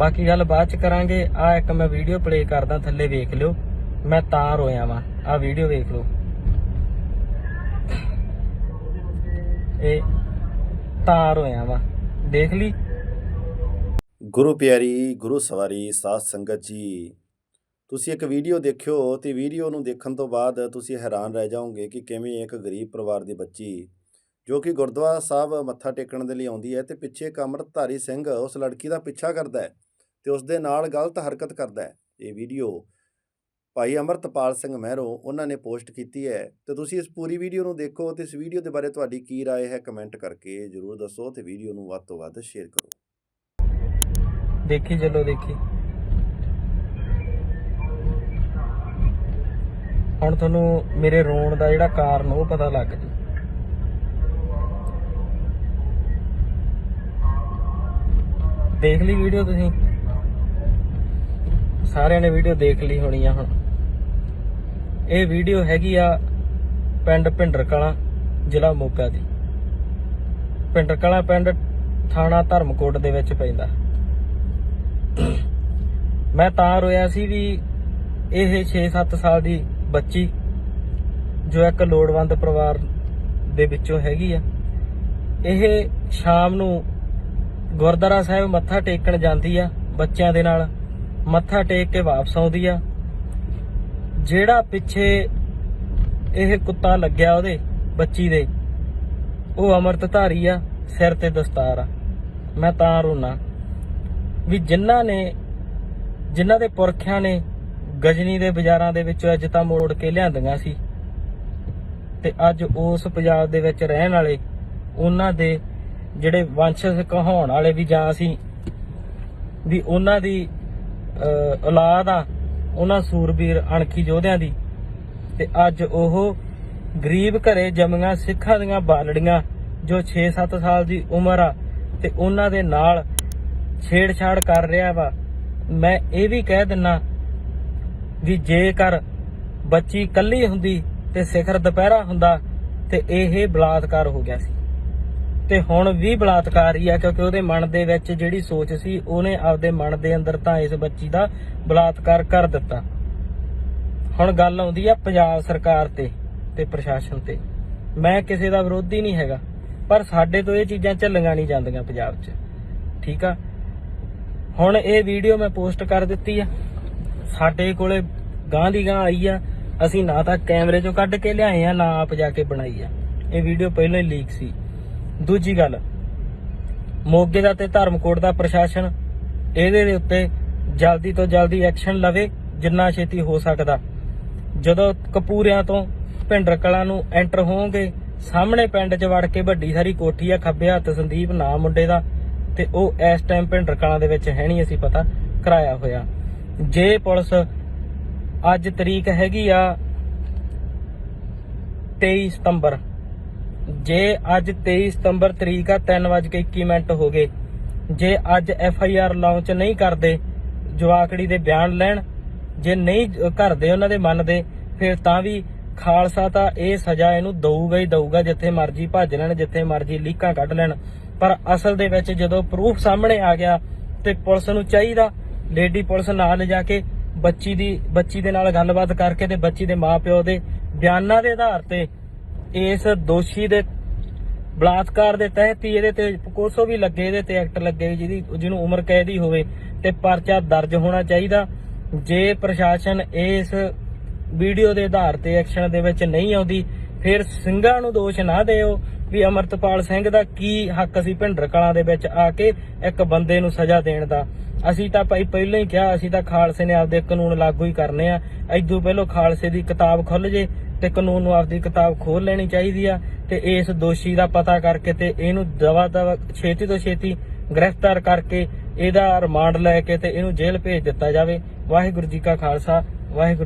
ਬਾਕੀ ਗੱਲ ਬਾਅਦ ਚ ਕਰਾਂਗੇ। ਆ ਇੱਕ ਮੈਂ ਵੀਡੀਓ ਪਲੇ ਕਰਦਾ, ਥੱਲੇ ਵੇਖ ਲਿਓ। ਮੈਂ ਤਾਂ ਰੋਇਆ ਵਾਂ। ਆ ਵੀਡੀਓ ਵੇਖ ਲਓ। ਇਹ ਤਾਂ ਰੋਇਆ ਵਾਂ। ਦੇਖ ਲਈ। ਗੁਰੂ ਪਿਆਰੀ, ਗੁਰੂ ਸਵਾਰੀ, ਸਾਧ ਸੰਗਤ ਜੀ, ਤੁਸੀਂ ਇੱਕ ਵੀਡੀਓ ਦੇਖਿਓ ਤੇ ਵੀਡੀਓ ਨੂੰ ਦੇਖਣ ਤੋਂ ਬਾਅਦ ਤੁਸੀਂ ਹੈਰਾਨ ਰਹਿ ਜਾਓਗੇ ਕਿ ਕਿਵੇਂ ਇੱਕ ਗਰੀਬ ਪਰਿਵਾਰ ਦੀ ਬੱਚੀ, ਜੋ ਕਿ ਗੁਰਦੁਆਰਾ ਸਾਹਿਬ ਮੱਥਾ ਟੇਕਣ ਦੇ ਲਈ ਆਉਂਦੀ ਹੈ ਤੇ ਪਿੱਛੇ ਇੱਕ ਅੰਮ੍ਰਿਤਧਾਰੀ ਸਿੰਘ ਉਸ ਲੜਕੀ ਦਾ ਪਿੱਛਾ ਕਰਦਾ ਹੈ। ਤੇ ਉਸ ਦੇ ਨਾਲ ਗਲਤ ਹਰਕਤ ਕਰਦਾ ਹੈ ਇਹ ਵੀਡੀਓ ਭਾਈ ਅਮਰਤਪਾਲ ਸਿੰਘ ਮਹਿਰੋ ਉਹਨਾਂ ਨੇ ਪੋਸਟ ਕੀਤੀ ਹੈ ਤੇ ਤੁਸੀਂ ਇਸ ਪੂਰੀ ਵੀਡੀਓ ਨੂੰ ਦੇਖੋ ਤੇ ਇਸ ਵੀਡੀਓ ਦੇ ਬਾਰੇ ਤੁਹਾਡੀ ਕੀ رائے ਹੈ ਕਮੈਂਟ ਕਰਕੇ ਜਰੂਰ ਦੱਸੋ ਤੇ ਵੀਡੀਓ ਨੂੰ ਵੱਧ ਤੋਂ ਵੱਧ ਸ਼ੇਅਰ ਕਰੋ ਦੇਖੀ ਚਲੋ ਦੇਖੀ ਹੁਣ ਤੁਹਾਨੂੰ ਮੇਰੇ ਰੋਣ ਦਾ ਜਿਹੜਾ ਕਾਰਨ ਉਹ ਪਤਾ ਲੱਗ ਜੂ ਦੇਖ ਲਈ ਵੀਡੀਓ ਤੁਸੀਂ ਸਾਰਿਆਂ ਨੇ ਵੀਡੀਓ ਦੇਖ ਲਈ ਹੋਣੀ ਆ ਹੁਣ। ਇਹ ਵੀਡੀਓ ਹੈਗੀ ਆ ਪਿੰਡ ਭਿੰਡਰ ਕਲਾਂ ਜ਼ਿਲ੍ਹਾ ਮੋਗਾ ਦੀ। ਭਿੰਡਰ ਕਲਾਂ ਪਿੰਡ ਥਾਣਾ ਧਰਮਕੋਟ ਦੇ ਵਿੱਚ ਪੈਂਦਾ। ਮੈਂ ਤਾਂ ਰੋਇਆ ਸੀ ਵੀ ਇਹ 6-7 ਸਾਲ ਦੀ ਬੱਚੀ ਜੋ ਇੱਕ ਲੋੜਵੰਦ ਪਰਿਵਾਰ ਦੇ ਵਿੱਚੋਂ ਹੈਗੀ ਆ, ਇਹ ਸ਼ਾਮ ਨੂੰ ਗੁਰਦੁਆਰਾ ਸਾਹਿਬ ਮੱਥਾ ਟੇਕਣ ਜਾਂਦੀ ਆ ਬੱਚਿਆਂ ਦੇ ਨਾਲ। ਮੱਥਾ ਟੇਕ ਕੇ ਵਾਪਸ ਆਉਂਦੀ ਆ। ਜਿਹੜਾ ਪਿੱਛੇ ਇਹ ਕੁੱਤਾ ਲੱਗਿਆ ਉਹਦੇ, ਬੱਚੀ ਦੇ, ਉਹ ਅੰਮ੍ਰਿਤਧਾਰੀ ਆ, ਸਿਰ ਤੇ ਦਸਤਾਰ ਆ। ਮੈਂ ਤਾਂ ਰੋਣਾ ਵੀ ਜਿਨ੍ਹਾਂ ਨੇ, ਜਿਨ੍ਹਾਂ ਦੇ ਪੁਰਖਿਆਂ ਨੇ ਗਜਨੀ ਦੇ ਬਾਜ਼ਾਰਾਂ ਦੇ ਵਿੱਚੋਂ ਇੱਜ਼ਤਾਂ ਮੋੜ ਕੇ ਲਿਆਂਦੀਆਂ ਸੀ ਤੇ ਅੱਜ ਉਸ ਪੰਜਾਬ ਦੇ ਵਿੱਚ ਰਹਿਣ ਵਾਲੇ ਉਹਨਾਂ ਦੇ ਜਿਹੜੇ ਵੰਸ਼ਜ ਕਹਾਉਣ ਵਾਲੇ ਵੀ ਜਾਂ ਅਸੀਂ ਵੀ ਉਹਨਾਂ ਦੀ ਔਲਾਦ ਆ, ਉਹਨਾਂ ਸੂਰਬੀਰ ਅਣਖੀ ਯੋਧਿਆਂ ਦੀ। ਤੇ ਅੱਜ ਉਹ ਗਰੀਬ ਘਰੇ ਜੰਮੀਆਂ ਸਿੱਖਾਂ ਦੀਆਂ ਬਾਲੜੀਆਂ, ਜੋ 6-7 ਸਾਲ ਦੀ ਉਮਰ ਆ, ਤੇ ਉਹਨਾਂ ਦੇ ਨਾਲ ਛੇੜਛਾੜ ਕਰ ਰਿਹਾ ਵਾ। ਮੈਂ ਇਹ ਵੀ ਕਹਿ ਦਿੰਨਾ ਵੀ ਜੇਕਰ ਬੱਚੀ ਕੱਲੀ ਹੁੰਦੀ ਤੇ ਸਿਖਰ ਦੁਪਹਿਰਾ ਹੁੰਦਾ, ਤੇ ਇਹ ਬਲਾਤਕਾਰ ਹੋ ਗਿਆ ਸੀ। ਤੇ ਹੁਣ ਵੀ ਬਲਾਤਕਾਰ ਹੀ ਆ, ਕਿਉਂਕਿ ਉਹਦੇ ਮਨ ਦੇ ਵਿੱਚ ਜਿਹੜੀ ਸੋਚ ਸੀ, ਉਹਨੇ ਆਪਦੇ ਮਨ ਦੇ ਅੰਦਰ ਤਾਂ ਇਸ ਬੱਚੀ ਦਾ ਬਲਾਤਕਾਰ ਕਰ ਦਿੱਤਾ। ਹੁਣ ਗੱਲ ਆਉਂਦੀ ਆ ਪੰਜਾਬ ਸਰਕਾਰ ਤੇ ਤੇ ਪ੍ਰਸ਼ਾਸਨ ਤੇ। ਮੈਂ ਕਿਸੇ ਦਾ ਵਿਰੋਧੀ ਨਹੀਂ ਹੈਗਾ, ਪਰ ਸਾਡੇ ਤੋਂ ਇਹ ਚੀਜ਼ਾਂ ਝੱਲੀਆਂ ਨਹੀਂ ਜਾਂਦੀਆਂ ਪੰਜਾਬ 'ਚ। ਠੀਕ ਆ? ਹੁਣ ਇਹ ਵੀਡੀਓ ਮੈਂ ਪੋਸਟ ਕਰ ਦਿੱਤੀ ਆ। ਸਾਡੇ ਕੋਲੇ ਗਾਂ ਦੀ ਗਾਂ ਆਈ ਆ। ਅਸੀਂ ਨਾ ਤਾਂ ਕੈਮਰੇ 'ਚੋਂ ਕੱਢ ਕੇ ਲਿਆਏ ਆ, ਨਾ ਆਪ ਜਾ ਕੇ ਬਣਾਈ ਆ। ਇਹ ਵੀਡੀਓ ਪਹਿਲਾਂ ਹੀ ਲੀਕ ਸੀ। ਦੂਜੀ ਗੱਲ, ਮੋਗੇ ਦਾ ਤੇ ਧਰਮਕੋਟ ਦਾ ਪ੍ਰਸ਼ਾਸਨ ਇਹਦੇ ਦੇ ਉੱਤੇ ਜਲਦੀ ਤੋਂ ਜਲਦੀ ਐਕਸ਼ਨ ਲਵੇ, ਜਿੰਨਾ ਛੇਤੀ ਹੋ ਸਕਦਾ। ਜਦੋਂ ਕਪੂਰਿਆਂ ਤੋਂ ਭਿੰਡਰ ਕਲਾਂ ਨੂੰ ਐਂਟਰ ਹੋਵੋਗੇ ਸਾਹਮਣੇ ਪਿੰਡ 'ਚ ਵੜ ਕੇ ਵੱਡੀ ਸਾਰੀ ਕੋਠੀ ਆ, ਖੱਬੇ ਹੱਥ ਸੰਦੀਪ ਨਾਮ ਮੁੰਡੇ ਦਾ, ਤੇ ਉਹ ਇਸ ਟਾਈਮ ਭਿੰਡਰ ਕਲਾਂ ਦੇ ਵਿੱਚ ਹੈ ਨਹੀਂ, ਅਸੀਂ ਪਤਾ ਕਰਾਇਆ ਹੋਇਆ। ਜੇ ਪੁਲਿਸ ਅੱਜ ਤਰੀਕ ਹੈਗੀ ਆ 23 ਸਤੰਬਰ ਜੇ ਅੱਜ 23 ਸਤੰਬਰ ਤਰੀਕ ਆ 3:21 ਮਿੰਟ ਹੋ ਗਏ। ਜੇ ਅੱਜ ਐਫ ਆਈ ਆਰ ਲਾਂਚ ਨਹੀਂ ਕਰਦੇ, ਜਵਾਕੜੀ ਦੇ ਬਿਆਨ ਲੈਣ, ਜੇ ਨਹੀਂ ਕਰਦੇ ਉਹਨਾਂ ਦੇ ਮੰਨਦੇ ਫਿਰ ਤਾਂ ਵੀ ਖਾਲਸਾ ਤਾਂ ਇਹ ਸਜ਼ਾ ਇਹਨੂੰ ਦਊਗਾ ਹੀ ਦਊਗਾ, ਜਿੱਥੇ ਮਰਜ਼ੀ ਭੱਜ ਲੈਣ, ਜਿੱਥੇ ਮਰਜ਼ੀ ਲੀਕਾਂ ਕੱਢ ਲੈਣ। ਪਰ ਅਸਲ ਦੇ ਵਿੱਚ ਜਦੋਂ ਪ੍ਰੂਫ ਸਾਹਮਣੇ ਆ ਗਿਆ ਤੇ ਪੁਲਿਸ ਨੂੰ ਚਾਹੀਦਾ, ਲੇਡੀ ਪੁਲਿਸ ਨਾਲ ਲਿਜਾ ਕੇ ਬੱਚੀ ਦੀ, ਬੱਚੀ ਦੇ ਨਾਲ ਗੱਲਬਾਤ ਕਰਕੇ ਤੇ ਬੱਚੀ ਦੇ ਮਾਪਿਓ ਦੇ ਬਿਆਨਾਂ ਦੇ ਆਧਾਰ ਤੇ ਇਸ ਦੋਸ਼ੀ ਦੇ ਬਲਾਤਕਾਰ ਦੇ ਤਹਿਤ ਹੀ ਇਹਦੇ ਤੇ ਕੋਸੋ ਵੀ ਲੱਗੇ, ਇਹਦੇ ਤੇ ਐਕਟ ਲੱਗੇ ਜਿਹਦੀ, ਜਿਹਨੂੰ ਉਮਰ ਕੈਦ ਹੀ ਹੋਵੇ ਤੇ ਪਰਚਾ ਦਰਜ ਹੋਣਾ ਚਾਹੀਦਾ। ਜੇ ਪ੍ਰਸ਼ਾਸਨ ਇਸ ਵੀਡੀਓ ਦੇ ਆਧਾਰ ਤੇ ਐਕਸ਼ਨ ਦੇ ਵਿੱਚ ਨਹੀਂ ਆਉਂਦੀ, ਫਿਰ ਸਿੰਘਾਂ ਨੂੰ ਦੋਸ਼ ਨਾ ਦਿਓ ਵੀ ਅਮਰਤਪਾਲ ਸਿੰਘ ਦਾ ਕੀ ਹੱਕ ਸੀ ਭਿੰਡਰ ਕਲਾਂ ਦੇ ਵਿੱਚ ਆ ਕੇ ਇੱਕ ਬੰਦੇ ਨੂੰ ਸਜ਼ਾ ਦੇਣ ਦਾ। ਅਸੀਂ ਤਾਂ ਭਾਈ ਪਹਿਲਾਂ ਹੀ ਕਿਹਾ, ਅਸੀਂ ਤਾਂ ਖਾਲਸੇ ਨੇ ਆਪਦੇ ਕਾਨੂੰਨ ਲਾਗੂ ਹੀ ਕਰਨੇ ਆ। ਐਦੋਂ ਪਹਿਲਾਂ ਖਾਲਸੇ ਦੀ ਕਿਤਾਬ ਖੁੱਲ ਜੇ ਤੇ ਕਾਨੂੰਨ ਨੂੰ ਆਪਦੀ ਕਿਤਾਬ ਖੋਲ ਲੈਣੀ ਚਾਹੀਦੀ ਆ ਤੇ ਇਸ ਦੋਸ਼ੀ ਦਾ ਪਤਾ ਕਰਕੇ ਤੇ ਇਹਨੂੰ ਦਵਾ ਦਵਾ ਛੇਤੀ ਤੋਂ ਛੇਤੀ ਗ੍ਰਿਫਤਾਰ ਕਰਕੇ ਇਹਦਾ ਰਿਮਾਂਡ ਲੈ ਕੇ ਤੇ ਇਹਨੂੰ ਜੇਲ੍ਹ ਭੇਜ ਦਿੱਤਾ ਜਾਵੇ। ਵਾਹਿਗੁਰੂ ਜੀ ਕਾ ਖਾਲਸਾ, ਵਾਹਿਗੁਰੂ